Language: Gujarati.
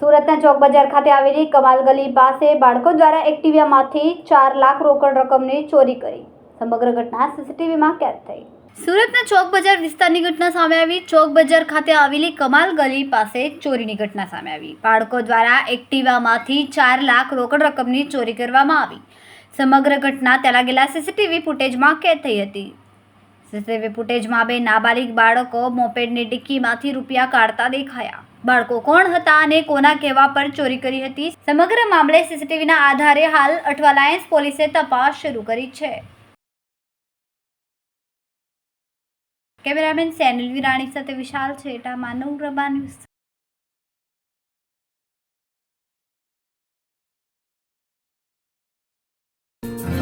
સુરતના ચોક બજાર ખાતે આવેલી કમાલ ગલી પાસે બાળકો દ્વારા એક્ટિવામાંથી ચાર લાખ રોકડ રકમની ચોરી કરી. સમગ્ર ઘટના સીસીટીવીમાં કેદ થઈ. સુરતના ચોક બજાર વિસ્તારની ઘટના સામે આવી. ચોક બજાર ખાતે આવેલી કમાલ ગલી પાસે ચોરીની ઘટના સામે આવી. બાળકો દ્વારા એક્ટિવામાંથી ચાર લાખ રોકડ રકમની ચોરી કરવામાં આવી. સમગ્ર ઘટના ત્યાં લાગેલા સીસીટીવી ફૂટેજમાં કેદ થઈ હતી. સીસીટીવી ફૂટેજમાં બે નાબાલિગ બાળકો મોપેડની ડિક્કીમાંથી રૂપિયા કાઢતા દેખાયા. બાળકો કોણ હતા અને કોના કહેવા પર ચોરી કરી હતી? સમગ્ર મામલે સીસીટીવીના આધારે હાલ અઠવાલાયન્સ પોલીસે તપાસ શરૂ કરી છે. કેમેરામેન સેનિલ વિરાણી સાથે વિશાલ છેટા માનવ પ્રભા ન્યૂઝ